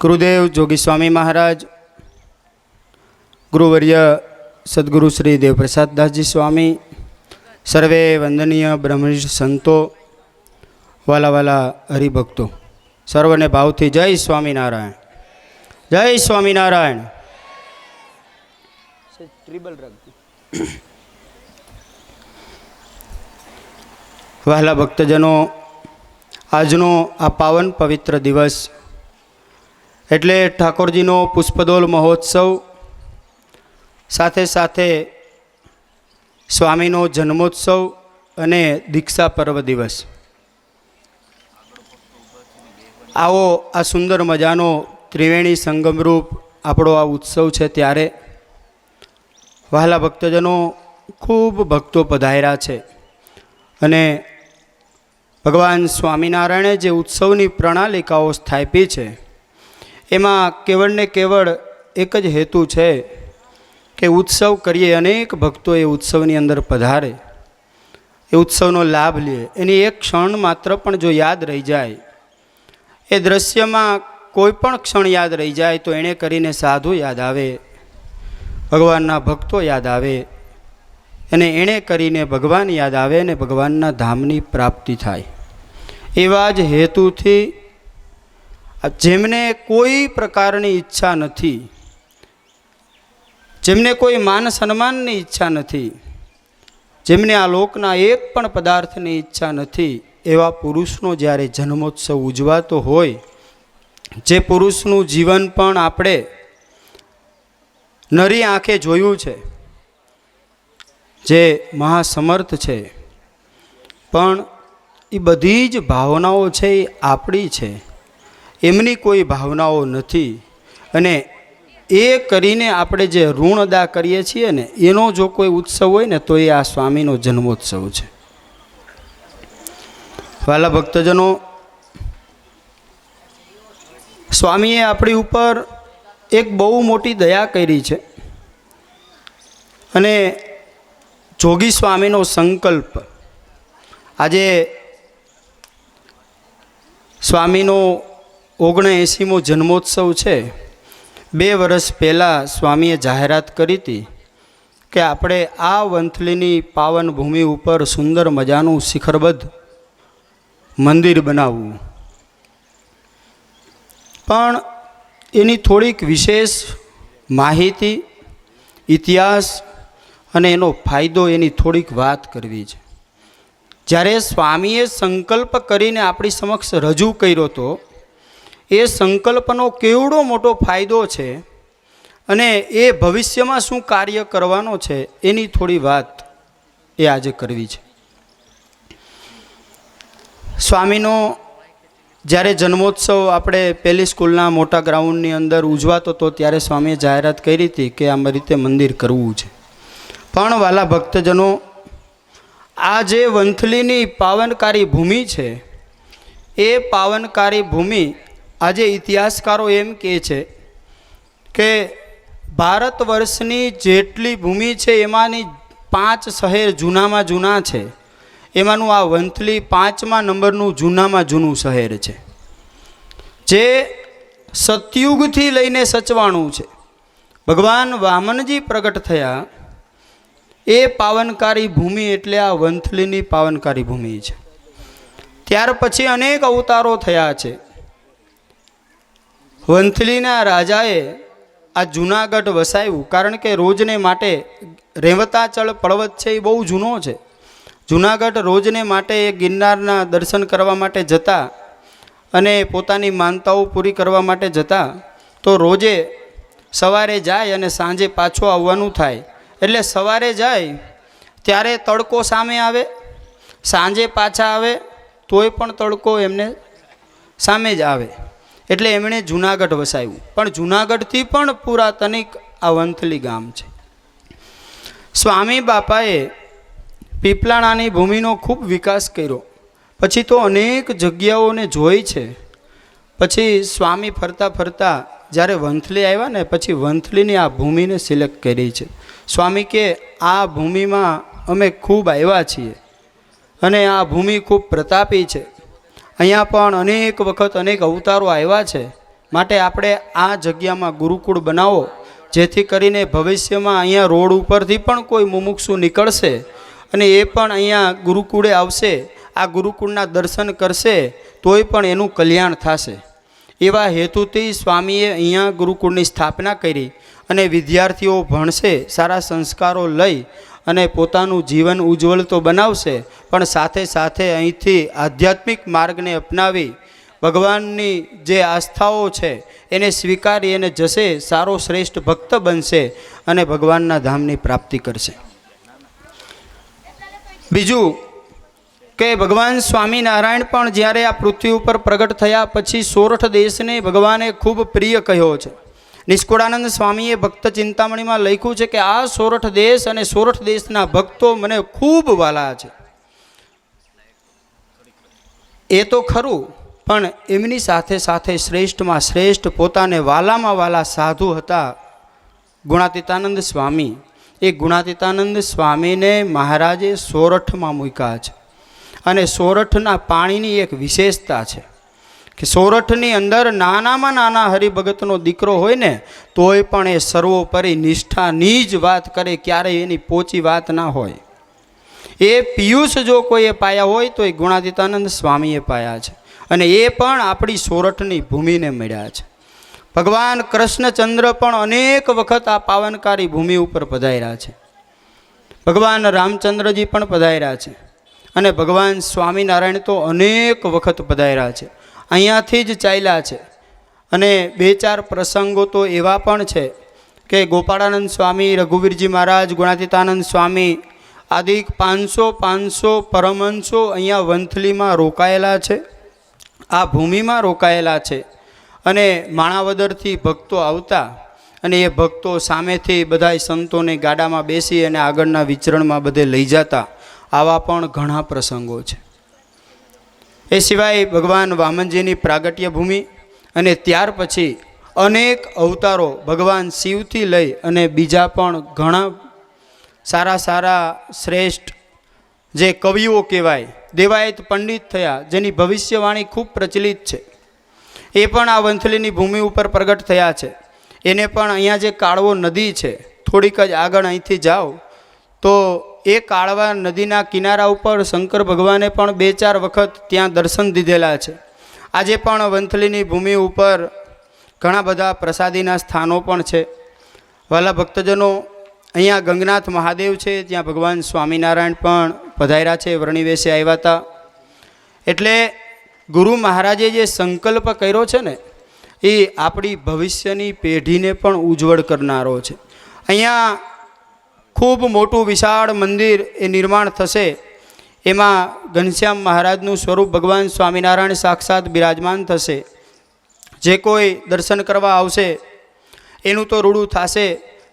ગુરુદેવ જોગી સ્વામી મહારાજ ગુરુવર્ય સદગુરુ શ્રી દેવપ્રસાદ દાસજી સ્વામી સર્વે વંદનીય બ્રહ્મનિષ્ઠ સંતો વાલા વાલા હરિભક્તો. સર્વને ભાવથી જય સ્વામિનારાયણ. જય સ્વામિનારાયણ. ટ્રિબલ વહાલા ભક્તજનો આજનો આ પાવન પવિત્ર દિવસ એટલે ઠાકોરજીનો પુષ્પદોલ મહોત્સવ, સાથે સાથે સ્વામીનો જન્મોત્સવ અને દીક્ષા પર્વ દિવસ. આવો આ સુંદર મજાનો ત્રિવેણી સંગમરૂપ આપણો આ ઉત્સવ છે ત્યારે. વહાલા ભક્તજનો ખૂબ ભક્તો પધાર્યા છે અને ભગવાન સ્વામિનારાયણે જે ઉત્સવની પ્રણાલિકાઓ સ્થાપી છે એમાં કેવળ ને કેવળ એક જ હેતુ છે કે ઉત્સવ કરીએ, અનેક ભક્તો એ ઉત્સવની અંદર પધારે, એ ઉત્સવનો લાભ લે. એની એક ક્ષણ માત્ર પણ જો યાદ રહી જાય, એ દ્રશ્યમાં કોઈ પણ ક્ષણ યાદ રહી જાય તો એણે કરીને સાધુ યાદ આવે, ભગવાનના ભક્તો યાદ આવે અને એણે કરીને ભગવાન યાદ આવે અને ભગવાનના ધામની પ્રાપ્તિ થાય. એવા જ હેતુથી જેમને કોઈ પ્રકારની ઈચ્છા નથી, જેમને કોઈ માન સન્માનની ઈચ્છા નથી, જેમને આ લોકના એક પણ પદાર્થની ઈચ્છા નથી, એવા પુરુષનો જ્યારે જન્મોત્સવ ઉજવાતો હોય, જે પુરુષનું જીવન પણ આપણે નરી આંખે જોયું છે, જે મહાસમર્થ છે, પણ એ બધી જ ભાવનાઓ છે એ આપણી છે. એમની કોઈ ભાવનાઓ નથી. અને એ કરીને આપણે જે ઋણ અદા કરીએ છીએ ને, એનો જો કોઈ ઉત્સવ હોય ને, તો એ આ સ્વામીનો જન્મોત્સવ છે. વાલા ભક્તજનો, સ્વામીએ આપણી ઉપર એક બહુ મોટી દયા કરી છે. અને જોગી સ્વામીનો સંકલ્પ. આજે સ્વામીનો ઓગણએંસીમો જન્મોત્સવ છે. બે વર્ષ પહેલાં સ્વામીએ જાહેરાત કરી હતી કે આપણે આ વંથલીની પાવન ભૂમિ ઉપર સુંદર મજાનું શિખરબદ્ધ મંદિર બનાવવું. પણ એની થોડીક વિશેષ માહિતી, ઇતિહાસ અને એનો ફાયદો એની થોડીક વાત કરવી છે. જ્યારે સ્વામીએ સંકલ્પ કરીને આપણી સમક્ષ રજૂ કર્યો હતો એ સંકલ્પનો કેવડો મોટો ફાયદો છે અને એ ભવિષ્યમાં શું કાર્ય કરવાનો છે એની થોડી વાત એ આજે કરવી છે. સ્વામીનો જ્યારે જન્મોત્સવ આપણે પહેલી સ્કૂલના મોટા ગ્રાઉન્ડની અંદર ઉજવાતો હતો ત્યારે સ્વામીએ જાહેરાત કરી હતી કે આમ રીતે મંદિર કરવું છે. પણ વાલા ભક્તજનો, આ જે વંથલીની પાવનકારી ભૂમિ છે, એ પાવનકારી ભૂમિ આજે ઇતિહાસકારો એમ કહે છે કે ભારત વર્ષની જેટલી ભૂમિ છે એમાંની પાંચ શહેર જૂનામાં જૂના છે. એમાંનું આ વંથલી પાંચમા નંબરનું જૂનામાં જૂનું શહેર છે. જે સતયુગથી લઈને સચવાણું છે. ભગવાન વામનજી પ્રગટ થયા. એ પાવનકારી ભૂમિ એટલે આ વંથલીની પાવનકારી ભૂમિ છે. ત્યાર પછી અનેક અવતારો થયા છે. વંથલીના રાજાએ આ જૂનાગઢ વસાવ્યું. કારણ કે રોજને માટે રેવતાચળ પર્વત છે એ બહુ જૂનો છે. જૂનાગઢ રોજને માટે એ ગિરનારના દર્શન કરવા માટે જતા અને પોતાની માનતાઓ પૂરી કરવા માટે જતા, તો રોજે સવારે જાય અને સાંજે પાછો આવવાનું થાય. એટલે સવારે જાય ત્યારે તડકો સામે આવે, સાંજે પાછા આવે, તોય પણ તડકો એમને સામે જ આવે. એટલે એમણે જૂનાગઢ વસાવ્યું. પણ જૂનાગઢથી પણ પુરાતનિક આ વંથલી ગામ છે. સ્વામી બાપાએ પીપલાણાની ભૂમિનો ખૂબ વિકાસ કર્યો. પછી તો અનેક જગ્યાઓને જોઈ છે. પછી સ્વામી ફરતા ફરતા જ્યારે વંથલી આવ્યા ને પછી વંથલીની આ ભૂમિને સિલેક્ટ કરી છે. સ્વામી કે, આ ભૂમિમાં અમે ખૂબ આવ્યા છીએ અને આ ભૂમિ ખૂબ પ્રતાપી છે. અહીંયા પણ અનેક વખત અનેક અવતારો આવ્યા છે. માટે આપણે આ જગ્યામાં ગુરુકુળ બનાવો, જેથી કરીને ભવિષ્યમાં અહીંયા રોડ ઉપરથી પણ કોઈ મુમુક્ષુ નીકળશે અને એ પણ અહીંયા ગુરુકુળે આવશે, આ ગુરુકુળના દર્શન કરશે, તોય પણ એનું કલ્યાણ થશે. એવા હેતુથી સ્વામીએ અહીંયા ગુરુકુળની સ્થાપના કરી અને વિદ્યાર્થીઓ ભણશે, સારા સંસ્કારો લઈ અને પોતાનું જીવન ઉજ્જવળ તો બનાવશે, પણ સાથે સાથે અહીંથી આધ્યાત્મિક માર્ગને અપનાવી ભગવાનની જે આસ્થાઓ છે, એને સ્વીકારી અને જશે, સારો શ્રેષ્ઠ ભક્ત બનશે અને ભગવાનના ધામની પ્રાપ્તિ કરશે. બીજું કે ભગવાન સ્વામિનારાયણ પણ જ્યારે આ પૃથ્વી ઉપર પ્રગટ થયા પછી સોરઠ દેશને ભગવાને ખૂબ પ્રિય કહ્યો છે. નિષ્કુળાનંદ સ્વામીએ ભક્ત ચિંતામણીમાં લખ્યું છે કે આ સોરઠ દેશ અને સોરઠ દેશના ભક્તો મને ખૂબ વાલા છે. એ તો ખરું, પણ એમની સાથે સાથે શ્રેષ્ઠમાં શ્રેષ્ઠ પોતાને વાલામાં વાલા સાધુ હતા ગુણાતીતાનંદ સ્વામી. એ ગુણાતીતાનંદ સ્વામીને મહારાજે સોરઠમાં મૂક્યા છે. અને સોરઠના પાણીની એક વિશેષતા છે. કે સોરઠની અંદર નાનામાં નાના હરિભગતનો દીકરો હોય ને, તોય પણ એ સર્વોપરી નિષ્ઠાની જ વાત કરે, ક્યારેય એની પોચી વાત ના હોય. એ પિયુષ જો કોઈએ પાયા હોય, તો એ ગુણાતીતાનંદ સ્વામીએ પાયા છે. અને એ પણ આપણી સોરઠની ભૂમિને મળ્યા છે. ભગવાન કૃષ્ણચંદ્ર પણ અનેક વખત આ પાવનકારી ભૂમિ ઉપર પધાર્યા છે. ભગવાન રામચંદ્રજી પણ પધાર્યા છે. અને ભગવાન સ્વામિનારાયણ તો અનેક વખત પધાર્યા છે. અહીંયાથી જ ચાલ્યા છે. અને બે ચાર પ્રસંગો તો એવા પણ છે કે ગોપાળાનંદ સ્વામી, રઘુવીરજી મહારાજ, ગુણાતીતાનંદ સ્વામી આદિ પાંચસો પાંચસો પરમહંસો અહીંયા વંથલીમાં રોકાયેલા છે. આ ભૂમિમાં રોકાયેલા છે. અને માણાવદરથી ભક્તો આવતા અને એ ભક્તો સામેથી બધાય સંતોને ગાડામાં બેસી અને આગળના વિચરણમાં બધે લઈ જતા આવા પણ ઘણા પ્રસંગો છે. એ સિવાય ભગવાન વામનજીની પ્રાગટ્ય ભૂમિ અને ત્યાર પછી અનેક અવતારો ભગવાન શિવથી લઈ અને બીજા પણ ઘણા સારા સારા શ્રેષ્ઠ જે કવિઓ કહેવાય, દેવાયત પંડિત થયા, જેની ભવિષ્યવાણી ખૂબ પ્રચલિત છે. એ પણ આ વંથલીની ભૂમિ ઉપર પ્રગટ થયા છે. એને પણ અહીંયા જે કાળવો નદી છે, થોડીક જ આગળ અહીંથી જાઓ, તો એ કાળવા નદીના કિનારા ઉપર શંકર ભગવાને પણ બે ચાર વખત ત્યાં દર્શન દીધેલા છે. આજે પણ વંથલીની ભૂમિ ઉપર ઘણા બધા પ્રસાદીના સ્થાનો પણ છે. વાલા ભક્તજનો, અહીંયા ગંગનાથ મહાદેવ છે, ત્યાં ભગવાન સ્વામિનારાયણ પણ પધાર્યા છે, વર્ણિવેશે આવ્યા હતા. એટલે ગુરુ મહારાજે જે સંકલ્પ કર્યો છે ને, એ આપણી ભવિષ્યની પેઢીને પણ ઉજ્જવળ કરનારો છે. અહીંયા ખૂબ મોટું વિશાળ મંદિર એ નિર્માણ થશે. એમાં ઘનશ્યામ મહારાજનું સ્વરૂપ ભગવાન સ્વામિનારાયણ સાક્ષાત બિરાજમાન થશે. જે કોઈ દર્શન કરવા આવશે, એનું તો રૂડું થશે.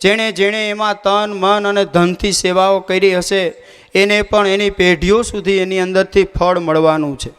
જેણે જેણે એમાં તન, મન અને ધનથી સેવાઓ કરી હશે, એને પણ એની પેઢીઓ સુધી એની અંદરથી ફળ મળવાનું છે.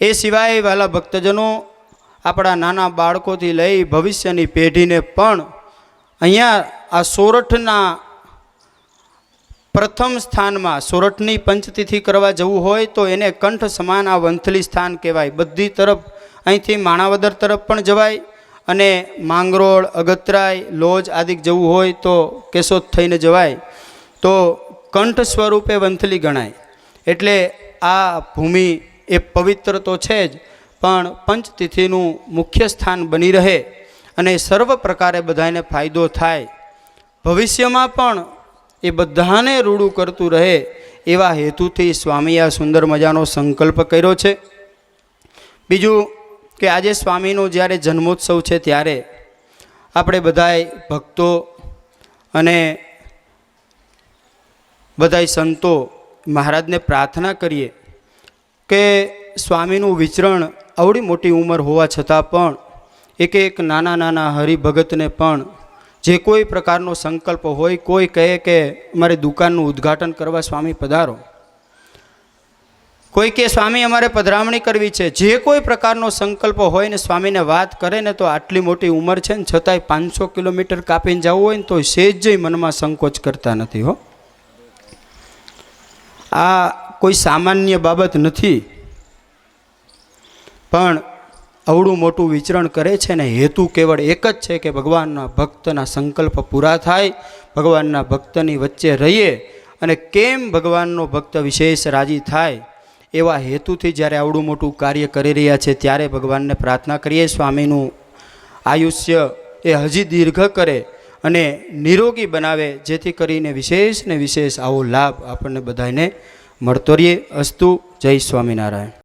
એ સિવાય વાલા ભક્તજનો આપણા નાના બાળકોથી લઈ ભવિષ્યની પેઢીને પણ અહીંયા આ સોરઠના પ્રથમ સ્થાનમાં સોરઠની પંચતિથિ કરવા જવું હોય તો એને કંઠ સમાન આ વંથલી સ્થાન કહેવાય. બધી તરફ અહીંથી માણાવદર તરફ પણ જવાય અને માંગરોળ, અગતરાય, લોજ આદિક જવું હોય તો કેશોદ થઈને જવાય. તો કંઠ સ્વરૂપે વંથલી ગણાય. એટલે આ ભૂમિ એ પવિત્ર તો છે જ, પણ પંચતિથિનું મુખ્ય સ્થાન બની રહે અને સર્વ પ્રકારે બધાને ફાયદો થાય. ભવિષ્યમાં પણ એ બધાને રૂડું કરતું રહે એવા હેતુથી સ્વામીએ આ સુંદર મજાનો સંકલ્પ કર્યો છે. બીજું કે આજે સ્વામીનો જ્યારે જન્મોત્સવ છે ત્યારે આપણે બધાએ ભક્તો અને બધાય સંતો મહારાજને પ્રાર્થના કરીએ કે સ્વામીનું વિચરણ આવડી મોટી ઉંમર હોવા છતાં પણ એક એક નાના નાના હરિભગતને પણ જે કોઈ પ્રકારનો સંકલ્પ હોય, કોઈ કહે કે અમારી દુકાનનું ઉદ્ઘાટન કરવા સ્વામી પધારો. કોઈ કે, સ્વામી, અમારે પધરામણી કરવી છે. જે કોઈ પ્રકારનો સંકલ્પ હોય ને સ્વામીને વાત કરે ને તો આટલી મોટી ઉંમર છે ને, છતાંય પાંચસો કિલોમીટર કાપીને જવું હોય ને, તો સેજ મનમાં સંકોચ કરતા નથી, હો. આ કોઈ સામાન્ય બાબત નથી. પણ અવડું મોટું વિચરણ કરે છે ને હેતુ કેવળ એક જ છે કે ભગવાનના ભક્તના સંકલ્પ પૂરા થાય, ભગવાનના ભક્તની વચ્ચે રહીએ અને કેમ ભગવાનનો ભક્ત વિશેષ રાજી થાય એવા હેતુથી જ્યારે આવડું મોટું કાર્ય કરી રહ્યા છે ત્યારે ભગવાનને પ્રાર્થના કરીએ, સ્વામીનું આયુષ્ય એ હજી દીર્ઘ કરે અને નિરોગી બનાવે, જેથી કરીને વિશેષ ને વિશેષ આવો લાભ આપણને બધાને મળતો રહીએ. અસ્તુ, જય સ્વામિનારાયણ.